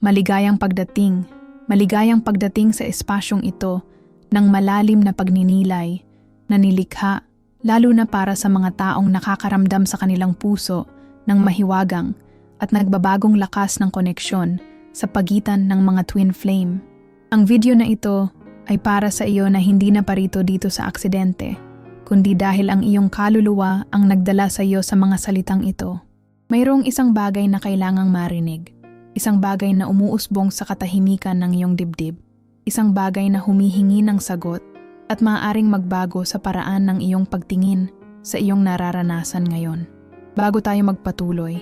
Maligayang pagdating, maligayang pagdating sa espasyong ito ng malalim na pagninilay na nilikha lalo na para sa mga taong nakakaramdam sa kanilang puso ng mahiwagang at nagbabagong lakas ng koneksyon sa pagitan ng mga twin flame. Ang video na ito ay para sa iyo na hindi na parito dito sa aksidente, kundi dahil ang iyong kaluluwa ang nagdala sa iyo sa mga salitang ito. Mayroong isang bagay na kailangang marinig, isang bagay na umuusbong sa katahimikan ng iyong dibdib, isang bagay na humihingi ng sagot at maaaring magbago sa paraan ng iyong pagtingin sa iyong nararanasan ngayon. Bago tayo magpatuloy,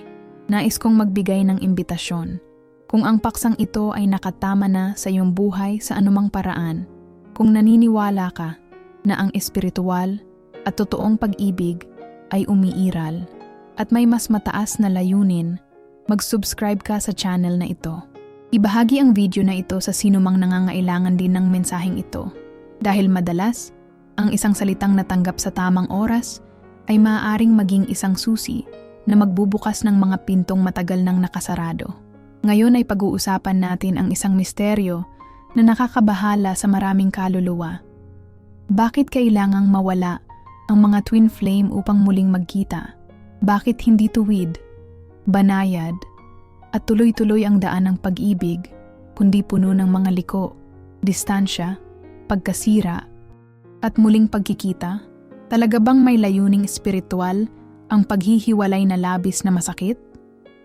nais kong magbigay ng imbitasyon. Kung ang paksang ito ay nakatama na sa iyong buhay sa anumang paraan, kung naniniwala ka na ang espiritual at totoong pag-ibig ay umiiral at may mas mataas na layunin, mag-subscribe ka sa channel na ito. Ibahagi ang video na ito sa sinumang nangangailangan din ng mensaheng ito. Dahil madalas, ang isang salitang natanggap sa tamang oras ay maaaring maging isang susi na magbubukas ng mga pintong matagal nang nakasarado. Ngayon ay pag-uusapan natin ang isang misteryo na nakakabahala sa maraming kaluluwa. Bakit kailangang mawala ang mga twin flame upang muling magkita? Bakit hindi tuwid, banayad, at tuloy-tuloy ang daan ng pag-ibig, kundi puno ng mga liko, distansya, pagkasira, at muling pagkikita? Talaga bang may layuning espiritual ang paghihiwalay na labis na masakit?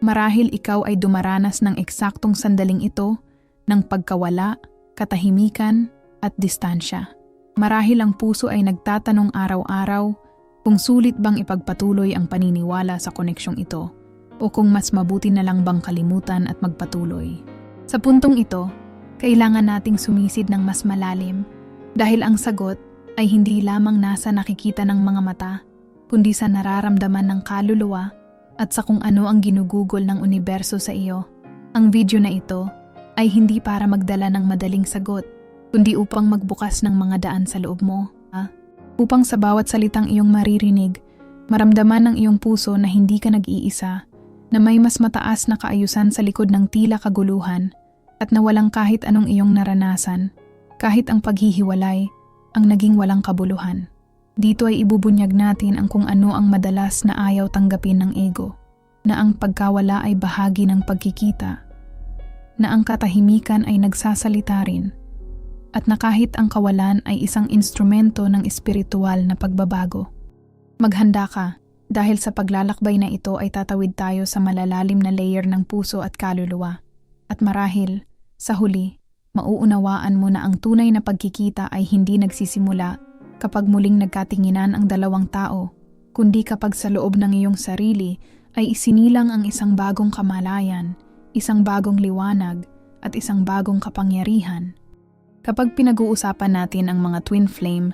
Marahil ikaw ay dumaranas ng eksaktong sandaling ito ng pagkawala, katahimikan, at distansya. Marahil ang puso ay nagtatanong araw-araw kung sulit bang ipagpatuloy ang paniniwala sa koneksyong ito o kung mas mabuti na lang bang kalimutan at magpatuloy. Sa puntong ito, kailangan nating sumisid ng mas malalim dahil ang sagot ay hindi lamang nasa nakikita ng mga mata, kundi sa nararamdaman ng kaluluwa at sa kung ano ang ginugugol ng universo sa iyo. Ang video na ito ay hindi para magdala ng madaling sagot, kundi upang magbukas ng mga daan sa loob mo. Ha? Upang sa bawat salitang iyong maririnig, maramdaman ng iyong puso na hindi ka nag-iisa, na may mas mataas na kaayusan sa likod ng tila kaguluhan, at na walang kahit anong iyong naranasan, kahit ang paghihiwalay, ang naging walang kabuluhan. Dito ay ibubunyag natin ang kung ano ang madalas na ayaw tanggapin ng ego, na ang pagkawala ay bahagi ng pagkikita, na ang katahimikan ay nagsasalita rin, at na kahit ang kawalan ay isang instrumento ng espiritual na pagbabago. Maghanda ka, dahil sa paglalakbay na ito ay tatawid tayo sa malalalim na layer ng puso at kaluluwa. At marahil, sa huli, mauunawaan mo na ang tunay na pagkikita ay hindi nagsisimula kapag muling nagkatinginan ang dalawang tao, kundi kapag sa loob ng iyong sarili ay isinilang ang isang bagong kamalayan, isang bagong liwanag, at isang bagong kapangyarihan. Kapag pinag-uusapan natin ang mga twin flame,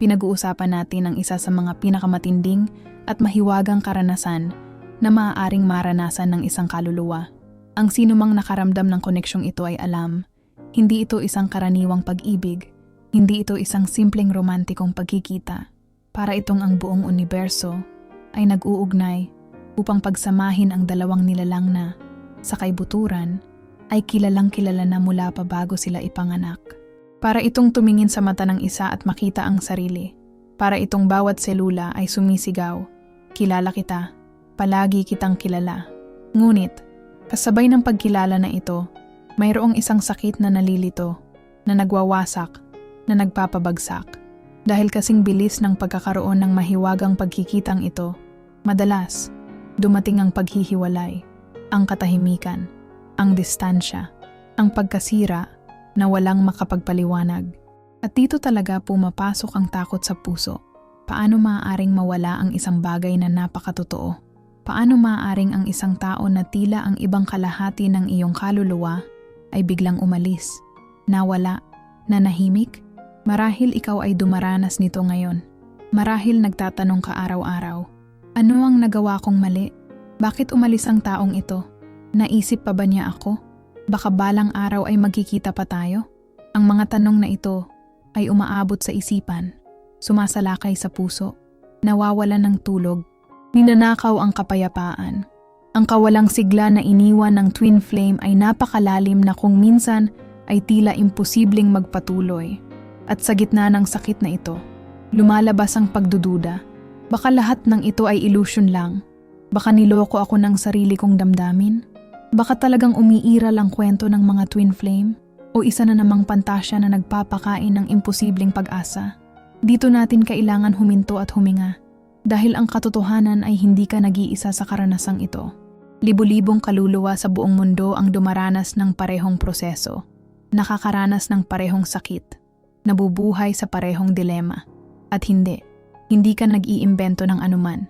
pinag-uusapan natin ang isa sa mga pinakamatinding at mahiwagang karanasan na maaaring maranasan ng isang kaluluwa. Ang sino mang nakaramdam ng koneksyong ito ay alam, hindi ito isang karaniwang pag-ibig, hindi ito isang simpleng romantikong pagkikita. Para itong ang buong universo ay nag-uugnay upang pagsamahin ang dalawang nilalang na, sa kaibuturan, ay kilalang kilala na mula pa bago sila ipanganak. Para itong tumingin sa mata ng isa at makita ang sarili. Para itong bawat selula ay sumisigaw, kilala kita, palagi kitang kilala. Ngunit, kasabay ng pagkilala na ito, mayroong isang sakit na nalilito, na nagwawasak, na nagpapabagsak. Dahil kasing bilis ng pagkakaroon ng mahiwagang pagkikitang ito, madalas, dumating ang paghihiwalay, ang katahimikan, ang distansya, ang pagkasira na walang makapagpaliwanag. At dito talaga pumapasok ang takot sa puso. Paano maaaring mawala ang isang bagay na napakatotoo? Paano maaaring ang isang tao na tila ang ibang kalahati ng iyong kaluluwa ay biglang umalis, nawala, nanahimik? Marahil ikaw ay dumaranas nito ngayon. Marahil nagtatanong ka araw-araw, ano ang nagawa kong mali? Bakit umalis ang taong ito? Naisip pa ba niya ako? Baka balang araw ay magkikita pa tayo? Ang mga tanong na ito ay umaabot sa isipan, sumasalakay sa puso, nawawalan ng tulog, ninanakaw ang kapayapaan, Ang kawalang sigla na iniwan ng twin flame ay napakalalim na kung minsan ay tila imposibleng magpatuloy. At sa gitna ng sakit na ito, lumalabas ang pagdududa. Baka lahat ng ito ay illusion lang. Baka niloko ako ng sarili kong damdamin. Baka talagang umiiral ang kwento ng mga twin flame o isa na namang pantasya na nagpapakain ng imposibleng pag-asa. Dito natin kailangan huminto at huminga dahil ang katotohanan ay hindi ka nag-iisa sa karanasang ito. Libo-libong kaluluwa sa buong mundo ang dumaranas ng parehong proseso, nakakaranas ng parehong sakit, nabubuhay sa parehong dilema. At hindi, hindi ka nag-iimbento ng anuman.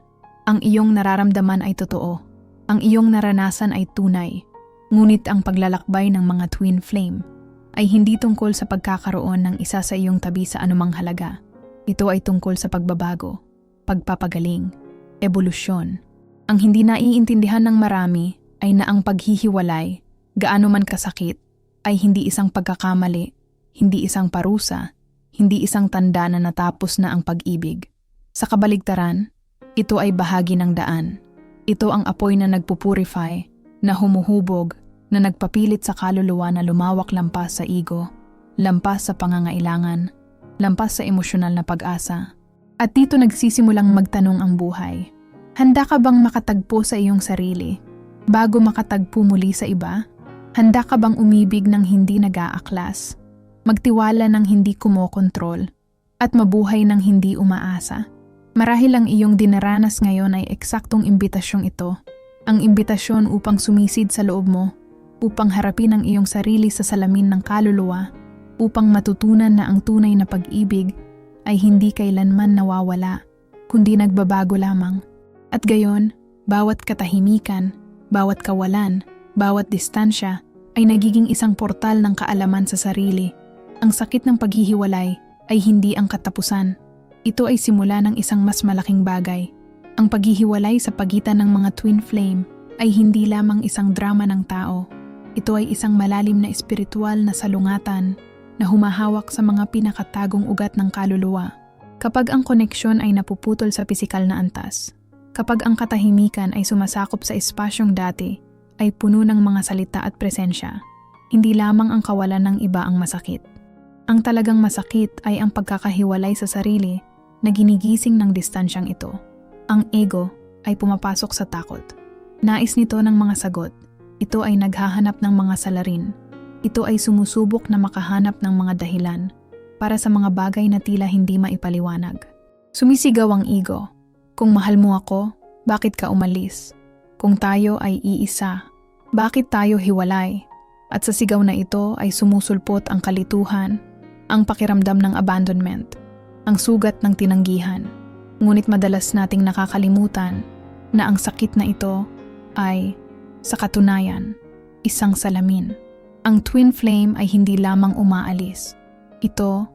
Ang iyong nararamdaman ay totoo. Ang iyong naranasan ay tunay. Ngunit ang paglalakbay ng mga twin flame ay hindi tungkol sa pagkakaroon ng isa sa iyong tabi sa anumang halaga. Ito ay tungkol sa pagbabago, pagpapagaling, ebolusyon. Ang hindi naiintindihan ng marami ay na ang paghihiwalay, gaano man kasakit, ay hindi isang pagkakamali, hindi isang parusa, hindi isang tanda na natapos na ang pag-ibig. Sa kabaligtaran, ito ay bahagi ng daan. Ito ang apoy na nagpupurify, na humuhubog, na nagpapilit sa kaluluwa na lumawak lampas sa ego, lampas sa pangangailangan, lampas sa emosyonal na pag-asa. At dito nagsisimulang magtanong ang buhay. Handa ka bang makatagpo sa iyong sarili bago makatagpo muli sa iba? Handa ka bang umibig ng hindi nag-aaklas? Magtiwala ng hindi kumokontrol? At mabuhay ng hindi umaasa? Marahil ang iyong dinaranas ngayon ay eksaktong imbitasyong ito. Ang imbitasyon upang sumisid sa loob mo, upang harapin ang iyong sarili sa salamin ng kaluluwa, upang matutunan na ang tunay na pag-ibig ay hindi kailanman nawawala, kundi nagbabago lamang. At gayon, bawat katahimikan, bawat kawalan, bawat distansya ay nagiging isang portal ng kaalaman sa sarili. Ang sakit ng paghihiwalay ay hindi ang katapusan. Ito ay simula ng isang mas malaking bagay. Ang paghihiwalay sa pagitan ng mga twin flame ay hindi lamang isang drama ng tao. Ito ay isang malalim na espiritual na salungatan na humahawak sa mga pinakatagong ugat ng kaluluwa. Kapag ang koneksyon ay napuputol sa pisikal na antas, kapag ang katahimikan ay sumasakop sa espasyong dati, ay puno ng mga salita at presensya, hindi lamang ang kawalan ng iba ang masakit. Ang talagang masakit ay ang pagkakahiwalay sa sarili na ginigising ng distansyang ito. Ang ego ay pumapasok sa takot. Nais nito ng mga sagot. Ito ay naghahanap ng mga salarin. Ito ay sumusubok na makahanap ng mga dahilan para sa mga bagay na tila hindi maipaliwanag. Sumisigaw ang ego. Kung mahal mo ako, bakit ka umalis? Kung tayo ay iisa, bakit tayo hiwalay? At sa sigaw na ito ay sumusulpot ang kalituhan, ang pakiramdam ng abandonment, ang sugat ng tinanggihan. Ngunit madalas nating nakakalimutan na ang sakit na ito ay, sa katunayan, isang salamin. Ang twin flame ay hindi lamang umaalis. Ito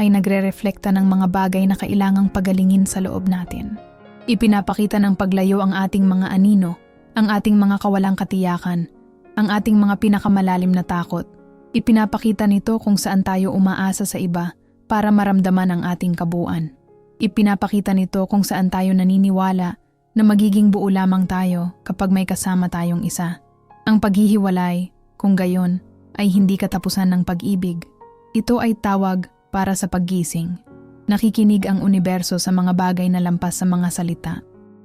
ay nagre-reflekta ng mga bagay na kailangang pagalingin sa loob natin. Ipinapakita ng paglayo ang ating mga anino, ang ating mga kawalang katiyakan, ang ating mga pinakamalalim na takot. Ipinapakita nito kung saan tayo umaasa sa iba para maramdaman ang ating kabuuan. Ipinapakita nito kung saan tayo naniniwala na magiging buo lamang tayo kapag may kasama tayong isa. Ang paghihiwalay, kung gayon, ay hindi katapusan ng pag-ibig. Ito ay tawag para sa paggising. Nakikinig ang universo sa mga bagay na lampas sa mga salita.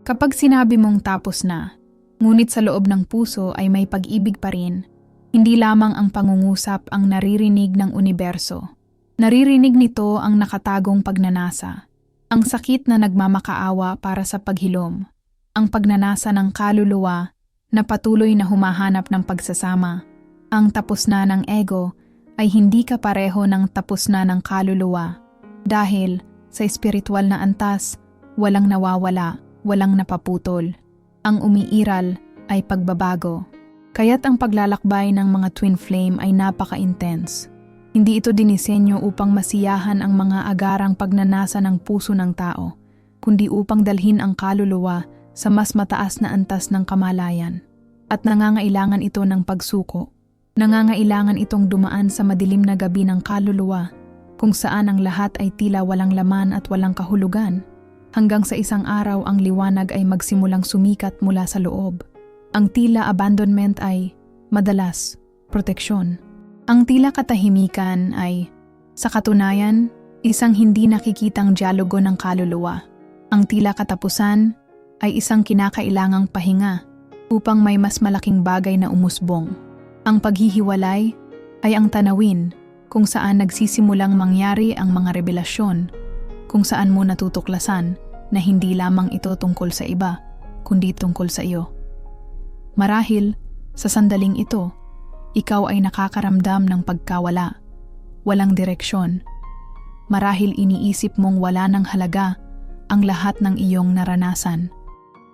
Kapag sinabi mong tapos na, ngunit sa loob ng puso ay may pag-ibig pa rin, hindi lamang ang pangungusap ang naririnig ng universo. Naririnig nito ang nakatagong pagnanasa, ang sakit na nagmamakaawa para sa paghilom, ang pagnanasa ng kaluluwa na patuloy na humahanap ng pagsasama. Ang tapos na ng ego ay hindi kapareho ng tapos na ng kaluluwa dahil sa espiritual na antas, walang nawawala, walang napaputol. Ang umiiral ay pagbabago. Kaya't ang paglalakbay ng mga twin flame ay napaka-intense. Hindi ito dinisenyo upang masiyahan ang mga agarang pagnanasa ng puso ng tao, kundi upang dalhin ang kaluluwa sa mas mataas na antas ng kamalayan. At nangangailangan ito ng pagsuko. Nangangailangan itong dumaan sa madilim na gabi ng kaluluwa, kung saan ang lahat ay tila walang laman at walang kahulugan, hanggang sa isang araw ang liwanag ay magsimulang sumikat mula sa loob Ang tila abandonment ay, madalas, proteksyon. Ang tila katahimikan ay, sa katunayan, isang hindi nakikitang dialogo ng kaluluwa. Ang tila katapusan ay isang kinakailangang pahinga upang may mas malaking bagay na umusbong. Ang paghihiwalay ay ang tanawin kung saan nagsisimulang mangyari ang mga revelasyon, kung saan mo natutuklasan na hindi lamang ito tungkol sa iba, kundi tungkol sa iyo. Marahil, sa sandaling ito, ikaw ay nakakaramdam ng pagkawala, walang direksyon. Marahil iniisip mong wala ng halaga ang lahat ng iyong naranasan.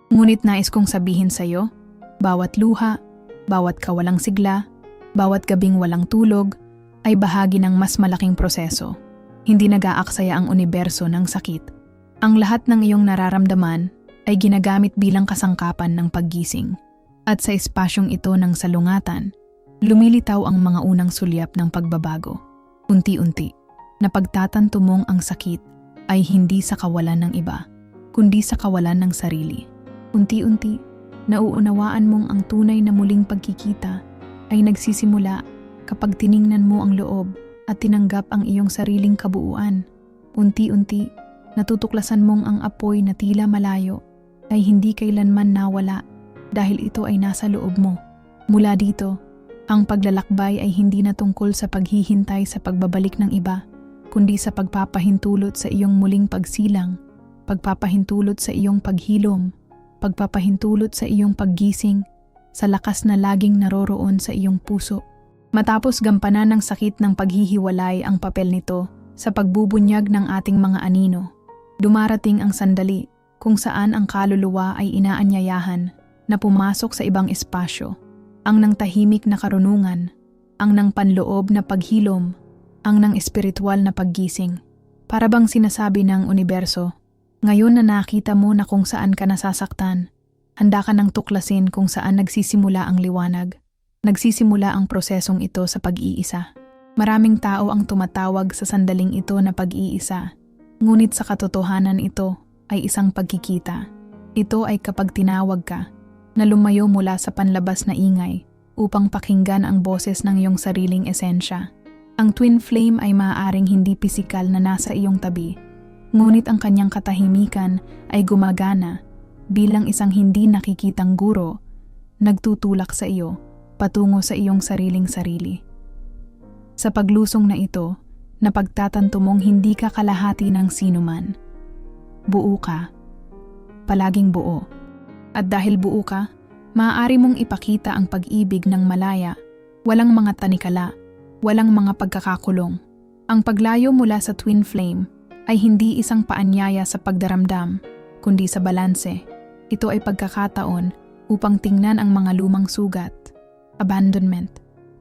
Ngunit nais kong sabihin sa iyo, bawat luha, bawat kawalang sigla, bawat gabing walang tulog, ay bahagi ng mas malaking proseso. Hindi nag-aaksaya ang universo ng sakit. Ang lahat ng iyong nararamdaman ay ginagamit bilang kasangkapan ng paggising. At sa espasyong ito ng salungatan, lumilitaw ang mga unang sulyap ng pagbabago. Unti-unti, napagtatanto mong ang sakit ay hindi sa kawalan ng iba, kundi sa kawalan ng sarili. Unti-unti, nauunawaan mong ang tunay na muling pagkikita ay nagsisimula kapag tiningnan mo ang loob at tinanggap ang iyong sariling kabuuan. Unti-unti, natutuklasan mong ang apoy na tila malayo ay hindi kailanman nawala dahil ito ay nasa loob mo. Mula dito, ang paglalakbay ay hindi na tungkol sa paghihintay sa pagbabalik ng iba, kundi sa pagpapahintulot sa iyong muling pagsilang, pagpapahintulot sa iyong paghilom, pagpapahintulot sa iyong paggising, sa lakas na laging naroroon sa iyong puso. Matapos gampanan ng sakit ng paghihiwalay ang papel nito sa pagbubunyag ng ating mga anino, dumarating ang sandali kung saan ang kaluluwa ay inaanyayahan na pumasok sa ibang espasyo, ang nang tahimik na karunungan, ang nang panloob na paghilom, ang nang espiritual na paggising. Para bang sinasabi ng universo, ngayon na nakita mo na kung saan ka nasasaktan, handa ka nang tuklasin kung saan nagsisimula ang liwanag. Nagsisimula ang prosesong ito sa pag-iisa. Maraming tao ang tumatawag sa sandaling ito na pag-iisa, ngunit sa katotohanan ito ay isang pagkikita. Ito ay kapag tinawag ka, na lumayo mula sa panlabas na ingay upang pakinggan ang boses ng iyong sariling esensya. Ang twin flame ay maaaring hindi pisikal na nasa iyong tabi, ngunit ang kanyang katahimikan ay gumagana bilang isang hindi nakikitang guro, nagtutulak sa iyo patungo sa iyong sariling sarili. Sa paglusong na ito, napagtatanto mong hindi ka kalahati ng sinuman. Buo ka. Palaging buo. At dahil buo ka, maaari mong ipakita ang pag-ibig ng malaya, walang mga tanikala, walang mga pagkakakulong. Ang paglayo mula sa twin flame ay hindi isang paanyaya sa pagdaramdam, kundi sa balanse. Ito ay pagkakataon upang tingnan ang mga lumang sugat, abandonment,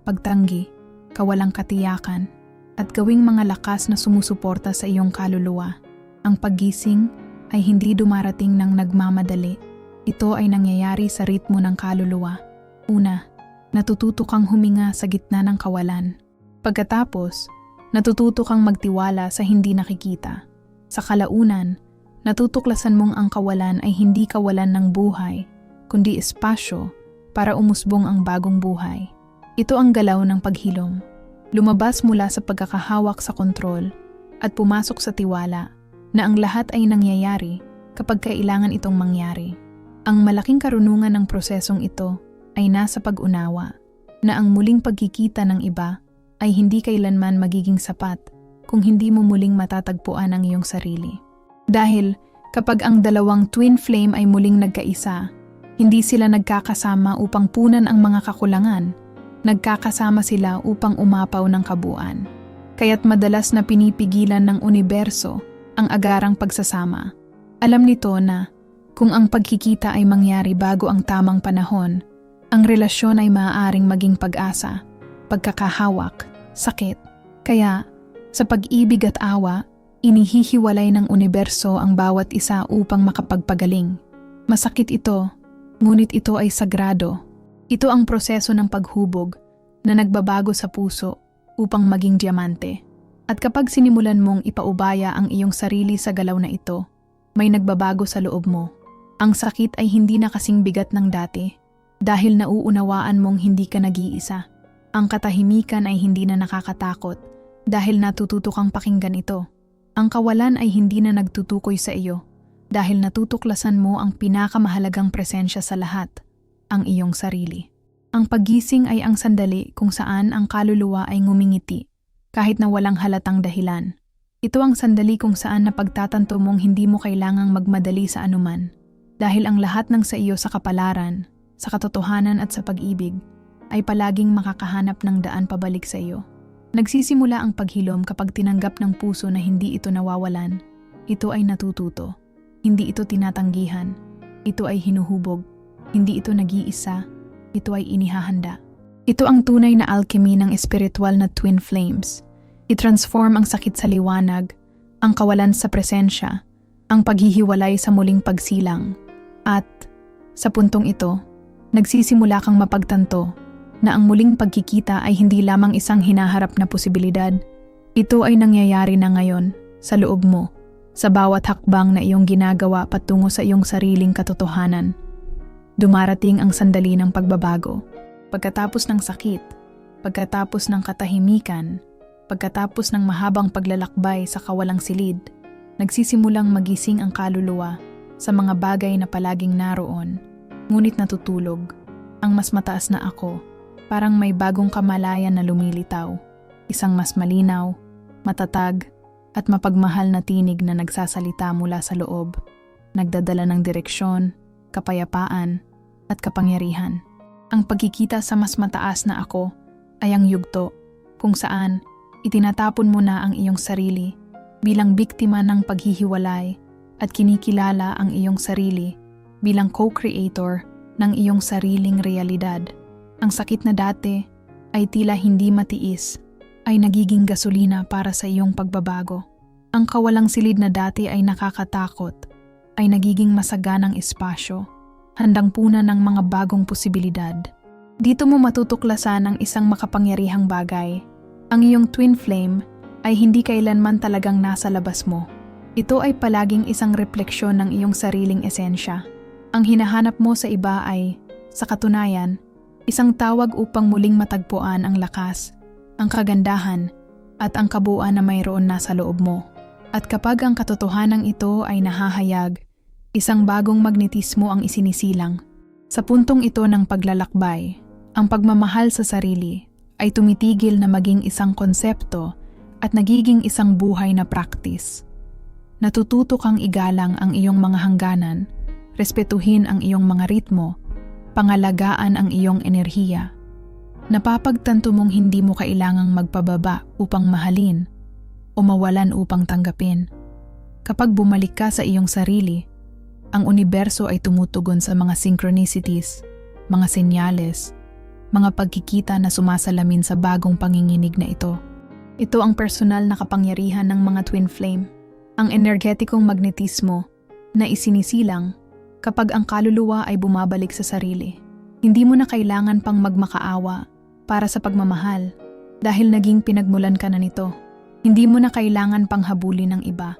pagtanggi, kawalang katiyakan, at gawing mga lakas na sumusuporta sa iyong kaluluwa. Ang paggising ay hindi dumarating ng nagmamadali, ito ay nangyayari sa ritmo ng kaluluwa. Una, natututo kang huminga sa gitna ng kawalan. Pagkatapos, natututo kang magtiwala sa hindi nakikita. Sa kalaunan, natutuklasan mong ang kawalan ay hindi kawalan ng buhay, kundi espasyo para umusbong ang bagong buhay. Ito ang galaw ng paghilom. Lumabas mula sa pagkakahawak sa kontrol at pumasok sa tiwala na ang lahat ay nangyayari kapag kailangan itong mangyari. Ang malaking karunungan ng prosesong ito ay nasa pag-unawa na ang muling pagkikita ng iba ay hindi kailanman magiging sapat kung hindi mo muling matatagpuan ang iyong sarili. Dahil kapag ang dalawang twin flame ay muling nagkaisa, hindi sila nagkakasama upang punan ang mga kakulangan, nagkakasama sila upang umapaw ng kabuuan. Kaya't madalas na pinipigilan ng universo ang agarang pagsasama. Alam nito na kung ang pagkikita ay mangyari bago ang tamang panahon, ang relasyon ay maaaring maging pag-asa, pagkakahawak, sakit. Kaya, sa pag-ibig at awa, inihihiwalay ng universo ang bawat isa upang makapagpagaling. Masakit ito, ngunit ito ay sagrado. Ito ang proseso ng paghubog na nagbabago sa puso upang maging diamante. At kapag sinimulan mong ipaubaya ang iyong sarili sa galaw na ito, may nagbabago sa loob mo. Ang sakit ay hindi na kasing bigat ng dati. Dahil nauunawaan mong hindi ka nag-iisa. Ang katahimikan ay hindi na nakakatakot dahil natututo kang pakinggan ito. Ang kawalan ay hindi na nagtutukoy sa iyo dahil natutuklasan mo ang pinakamahalagang presensya sa lahat, ang iyong sarili. Ang paggising ay ang sandali kung saan ang kaluluwa ay ngumingiti kahit na walang halatang dahilan. Ito ang sandali kung saan napagtatanto mong hindi mo kailangang magmadali sa anuman dahil ang lahat ng sa iyo sa kapalaran, sa katotohanan at sa pag-ibig ay palaging makakahanap ng daan pabalik sa iyo. Nagsisimula ang paghilom kapag tinanggap ng puso na hindi ito nawawalan. Ito ay natututo. Hindi ito tinatanggihan. Ito ay hinuhubog. Hindi ito nag-iisa. Ito ay inihahanda. Ito ang tunay na alchemy ng espiritual na twin flames. I-transform ang sakit sa liwanag, ang kawalan sa presensya, ang paghihiwalay sa muling pagsilang. At, sa puntong ito, nagsisimula kang mapagtanto na ang muling pagkikita ay hindi lamang isang hinaharap na posibilidad. Ito ay nangyayari na ngayon, sa loob mo, sa bawat hakbang na iyong ginagawa patungo sa iyong sariling katotohanan. Dumarating ang sandali ng pagbabago. Pagkatapos ng sakit, pagkatapos ng katahimikan, pagkatapos ng mahabang paglalakbay sa kawalang silid, nagsisimulang magising ang kaluluwa sa mga bagay na palaging naroon, ngunit natutulog, ang mas mataas na ako, parang may bagong kamalayan na lumilitaw, isang mas malinaw, matatag, at mapagmahal na tinig na nagsasalita mula sa loob, nagdadala ng direksyon, kapayapaan, at kapangyarihan. Ang pagkikita sa mas mataas na ako ay ang yugto kung saan itinatapon mo na ang iyong sarili bilang biktima ng paghihiwalay at kinikilala ang iyong sarili bilang co-creator ng iyong sariling realidad. Ang sakit na dati ay tila hindi matiis ay nagiging gasolina para sa iyong pagbabago. Ang kawalang silid na dati ay nakakatakot ay nagiging masaganang espasyo handang puna ng mga bagong posibilidad. Dito mo matutuklasan ang isang makapangyarihang bagay. Ang iyong twin flame ay hindi kailanman talagang nasa labas mo. Ito ay palaging isang refleksyon ng iyong sariling esensya. Ang hinahanap mo sa iba ay, sa katunayan, isang tawag upang muling matagpuan ang lakas, ang kagandahan, at ang kabuuan na mayroon nasa loob mo. At kapag ang katotohanan ito ay nahahayag, Isang bagong magnetismo ang isinisilang. Sa puntong ito ng paglalakbay, ang pagmamahal sa sarili ay tumitigil na maging isang konsepto at nagiging isang buhay na practice. Natututo kang igalang ang iyong mga hangganan, respetuhin ang iyong mga ritmo, pangalagaan ang iyong enerhiya. Napapagtanto mong hindi mo kailangang magpababa upang mahalin o mawalan upang tanggapin. Kapag bumalik ka sa iyong sarili, ang universo ay tumutugon sa mga synchronicities, mga senyales, mga pagkikita na sumasalamin sa bagong panginginig na ito. Ito ang personal na kapangyarihan ng mga twin flame, ang energetikong magnetismo na isinisilang kapag ang kaluluwa ay bumabalik sa sarili. Hindi mo na kailangan pang magmakaawa para sa pagmamahal dahil naging pinagmulan ka na nito. Hindi mo na kailangan pang habulin ng iba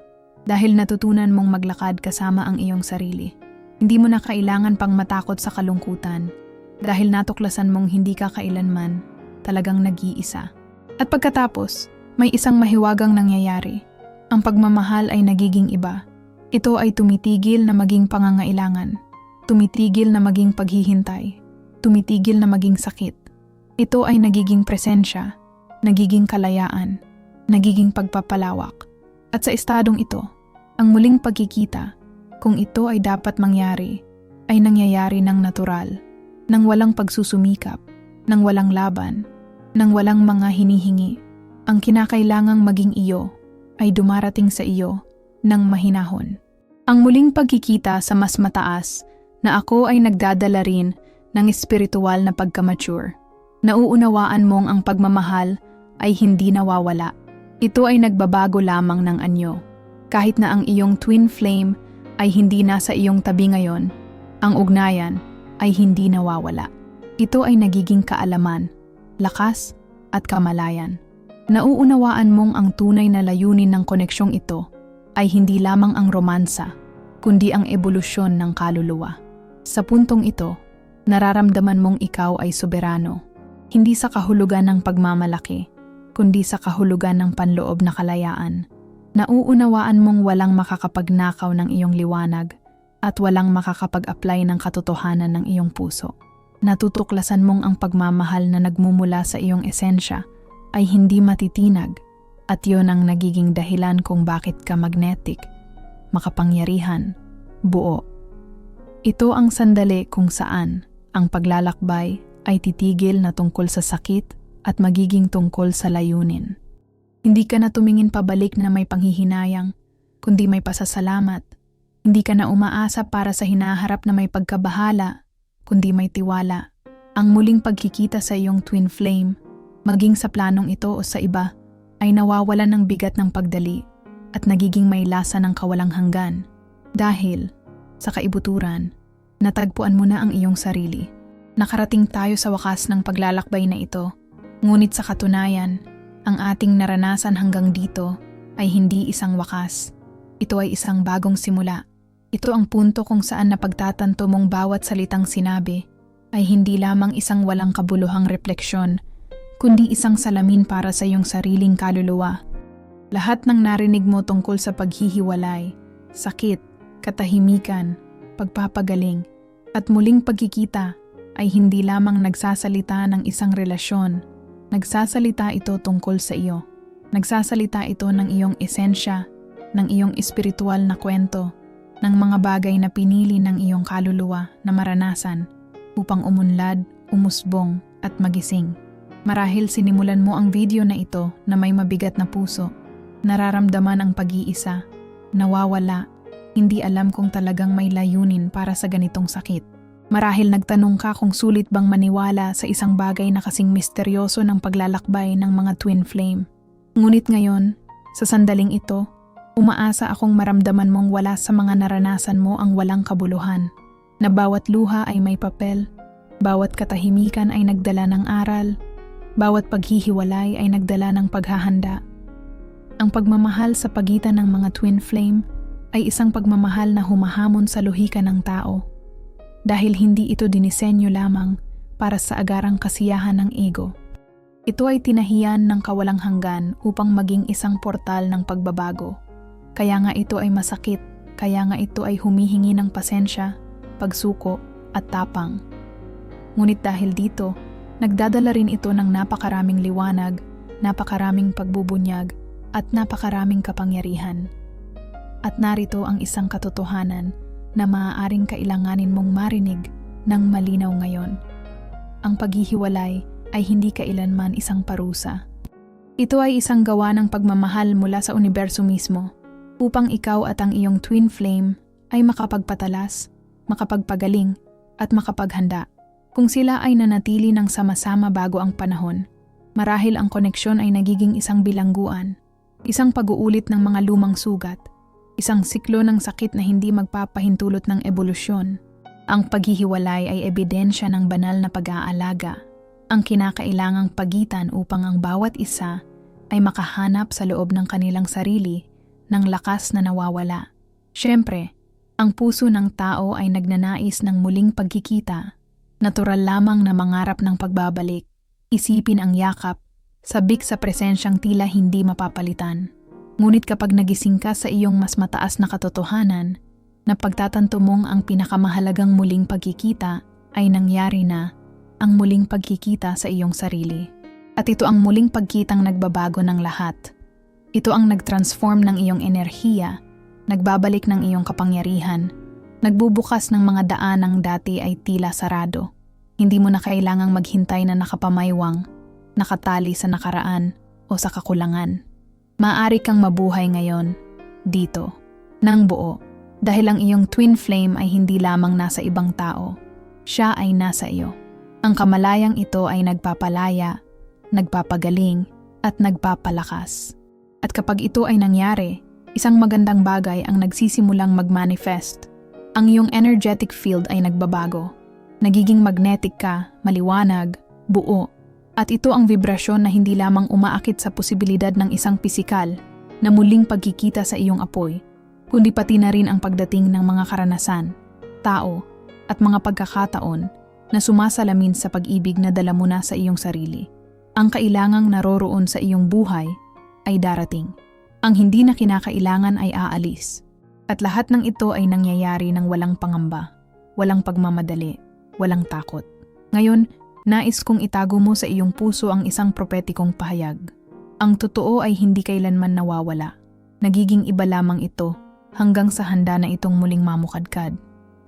dahil natutunan mong maglakad kasama ang iyong sarili. Hindi mo na kailangan pang matakot sa kalungkutan dahil natuklasan mong hindi ka kailanman talagang nag-iisa. At pagkatapos, may isang mahiwagang nangyayari. Ang pagmamahal ay nagiging iba. Ito ay tumitigil na maging pangangailangan. Tumitigil na maging paghihintay. Tumitigil na maging sakit. Ito ay nagiging presensya, nagiging kalayaan, nagiging pagpapalawak at sa estadong ito, ang muling pagkikita, kung ito ay dapat mangyari, ay nangyayari ng natural, nang walang pagsusumikap, nang walang laban, nang walang mga hinihingi. Ang kinakailangang maging iyo ay dumarating sa iyo ng mahinahon. Ang muling pagkikita sa mas mataas na ako ay nagdadala rin ng espiritual na pagkamature. Nauunawaan mong ang pagmamahal ay hindi nawawala ito ay nagbabago lamang ng anyo. Kahit na ang iyong twin flame ay hindi nasa iyong tabi ngayon, ang ugnayan ay hindi nawawala. Ito ay nagiging kaalaman, lakas at kamalayan. Nauunawaan mong ang tunay na layunin ng koneksyong ito ay hindi lamang ang romansa, kundi ang ebolusyon ng kaluluwa. Sa puntong ito, Nararamdaman mong ikaw ay soberano. Hindi sa kahulugan ng pagmamalaki, kundi sa kahulugan ng panloob na kalayaan. Nauunawaan mong walang makakapagnakaw ng iyong liwanag at walang makakapag-apply ng katotohanan ng iyong puso. Natutuklasan mong ang pagmamahal na nagmumula sa iyong esensya ay hindi matitinag at yon ang nagiging dahilan kung bakit ka magnetic, makapangyarihan, buo. Ito ang sandali kung saan ang paglalakbay ay titigil na tungkol sa sakit at magiging tungkol sa layunin. Hindi ka na tumingin pabalik na may panghihinayang, kundi may pasasalamat. Hindi ka na umaasa para sa hinaharap na may pagkabahala, kundi may tiwala. Ang muling pagkikita sa iyong twin flame, maging sa planong ito o sa iba, ay nawawalan ng bigat ng pagdali at nagiging may lasa ng kawalang hanggan. Dahil, sa kaibuturan, natagpuan mo na ang iyong sarili. Nakarating tayo sa wakas ng paglalakbay na ito, ngunit sa katunayan, ang ating naranasan hanggang dito ay hindi isang wakas. Ito ay isang bagong simula. Ito ang punto kung saan napagtatanto mong bawat salitang sinabi ay hindi lamang isang walang kabuluhang refleksyon, kundi isang salamin para sa iyong sariling kaluluwa. Lahat ng narinig mo tungkol sa paghihiwalay, sakit, katahimikan, pagpapagaling, at muling pagkikita ay hindi lamang nagsasalita ng isang relasyon, nagsasalita ito tungkol sa iyo. Nagsasalita ito ng iyong esensya, ng iyong espiritual na kwento, ng mga bagay na pinili ng iyong kaluluwa na maranasan upang umunlad, umusbong at magising. Marahil sinimulan mo ang video na ito na may mabigat na puso, nararamdaman ang pag-iisa, nawawala, hindi alam kung talagang may layunin para sa ganitong sakit. Marahil nagtanong ka kung sulit bang maniwala sa isang bagay na kasing misteryoso ng paglalakbay ng mga twin flame. Ngunit ngayon, sa sandaling ito, umaasa akong maramdaman mong wala sa mga naranasan mo ang walang kabuluhan, na bawat luha ay may papel, bawat katahimikan ay nagdala ng aral, bawat paghihiwalay ay nagdala ng paghahanda. Ang pagmamahal sa pagitan ng mga twin flame ay isang pagmamahal na humahamon sa luhika ng tao dahil hindi ito dinisenyo lamang para sa agarang kasiyahan ng ego. Ito ay tinahiyan ng kawalang hanggan upang maging isang portal ng pagbabago. Kaya nga ito ay masakit, kaya nga ito ay humihingi ng pasensya, pagsuko at tapang. Ngunit dahil dito, nagdadala rin ito ng napakaraming liwanag, napakaraming pagbubunyag, at napakaraming kapangyarihan. At narito ang isang katotohanan na maaaring kailanganin mong marinig ng malinaw ngayon. Ang paghihiwalay ay hindi kailanman isang parusa. Ito ay isang gawa ng pagmamahal mula sa universo mismo upang ikaw at ang iyong twin flame ay makapagpatalas, makapagpagaling, at makapaghanda. Kung sila ay nanatili ng sama-sama bago ang panahon, marahil ang koneksyon ay nagiging isang bilangguan, isang pag-uulit ng mga lumang sugat, isang siklo ng sakit na hindi magpapahintulot ng ebolusyon. Ang paghihiwalay ay ebidensya ng banal na pag-aalaga, ang kinakailangang pagitan upang ang bawat isa ay makahanap sa loob ng kanilang sarili ng lakas na nawawala. Siyempre, ang puso ng tao ay nagnanais ng muling pagkikita. Natural lamang na mangarap ng pagbabalik, isipin ang yakap, sabik sa presensyang tila hindi mapapalitan. Ngunit kapag nagising ka sa iyong mas mataas na katotohanan, na pagtatanto mong ang pinakamahalagang muling pagkikita ay nangyari na ang muling pagkikita sa iyong sarili. At ito ang muling pagkitang nagbabago ng lahat. Ito ang nagtransform ng iyong enerhiya, nagbabalik ng iyong kapangyarihan, nagbubukas ng mga daan ng dati ay tila sarado. Hindi mo na kailangang maghintay na nakapamaywang, nakatali sa nakaraan o sa kakulangan. Maaari kang mabuhay ngayon, dito, ng buo, dahil ang iyong twin flame ay hindi lamang nasa ibang tao, siya ay nasa iyo. Ang kamalayang ito ay nagpapalaya, nagpapagaling, at nagpapalakas. At kapag ito ay nangyari, isang magandang bagay ang nagsisimulang mag-manifest. Ang iyong energetic field ay nagbabago. Nagiging magnetic ka, maliwanag, buo, at ito ang vibrasyon na hindi lamang umaakit sa posibilidad ng isang pisikal na muling pagkikita sa iyong apoy, kundi pati na rin ang pagdating ng mga karanasan, tao, at mga pagkakataon na sumasalamin sa pag-ibig na dala mo na sa iyong sarili. Ang kailangang naroroon sa iyong buhay ay darating. Ang hindi na kinakailangan ay aalis. At lahat ng ito ay nangyayari ng walang pangamba, walang pagmamadali, walang takot. Ngayon, nais kong itago mo sa iyong puso ang isang propetikong pahayag. Ang totoo ay hindi kailanman nawawala. Nagiging iba lamang ito hanggang sa handa na itong muling mamukadkad.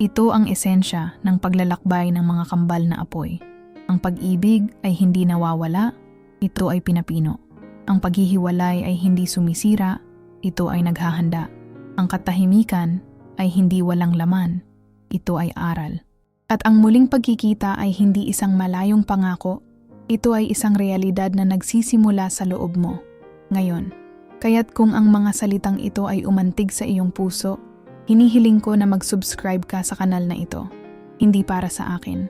Ito ang esensya ng paglalakbay ng mga kambal na apoy. Ang pag-ibig ay hindi nawawala, ito ay pinapino. Ang paghihiwalay ay hindi sumisira, ito ay naghahanda. Ang katahimikan ay hindi walang laman, ito ay aral. At ang muling pagkikita ay hindi isang malayong pangako, ito ay isang realidad na nagsisimula sa loob mo. Ngayon, kaya't kung ang mga salitang ito ay umantig sa iyong puso, hinihiling ko na mag-subscribe ka sa kanal na ito. Hindi para sa akin,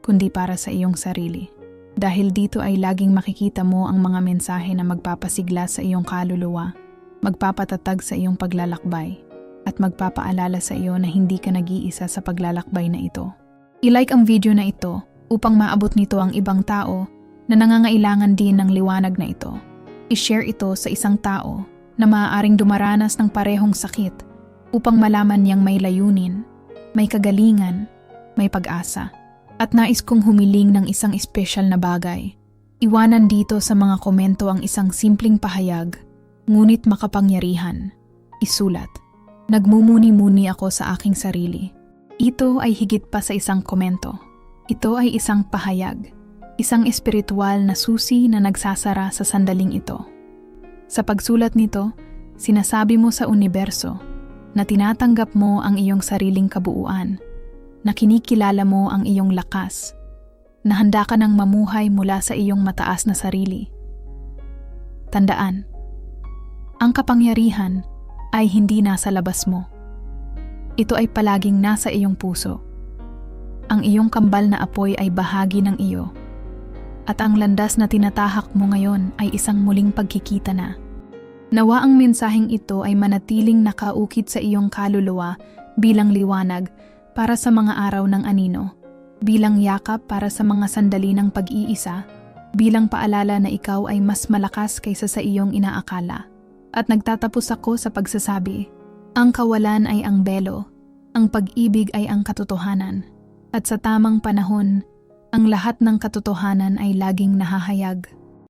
kundi para sa iyong sarili. Dahil dito ay laging makikita mo ang mga mensahe na magpapasigla sa iyong kaluluwa, magpapatatag sa iyong paglalakbay, at magpapaalala sa iyo na hindi ka nag-iisa sa paglalakbay na ito. I-like ang video na ito upang maabot nito ang ibang tao na nangangailangan din ng liwanag na ito. I-share ito sa isang tao na maaaring dumaranas ng parehong sakit upang malaman niyang may layunin, may kagalingan, may pag-asa. At nais kong humiling ng isang espesyal na bagay. Iwanan dito sa mga komento ang isang simpleng pahayag, ngunit makapangyarihan. Isulat. Nagmumuni-muni ako sa aking sarili. Ito ay higit pa sa isang komento. Ito ay isang pahayag, isang espiritual na susi na nagsasara sa sandaling ito. Sa pagsulat nito, sinasabi mo sa universo na tinatanggap mo ang iyong sariling kabuuan, na kinikilala mo ang iyong lakas, na handa ka ng mamuhay mula sa iyong mataas na sarili. Tandaan, ang kapangyarihan ay hindi nasa labas mo. Ito ay palaging nasa iyong puso. Ang iyong kambal na apoy ay bahagi ng iyo. At ang landas na tinatahak mo ngayon ay isang muling pagkikita na. Nawa ang mensaheng ito ay manatiling nakaukit sa iyong kaluluwa bilang liwanag para sa mga araw ng anino, bilang yakap para sa mga sandali ng pag-iisa, bilang paalala na ikaw ay mas malakas kaysa sa iyong inaakala. At nagtatapos ako sa pagsasabi, ang kawalan ay ang belo, ang pag-ibig ay ang katotohanan, at sa tamang panahon, ang lahat ng katotohanan ay laging nahahayag.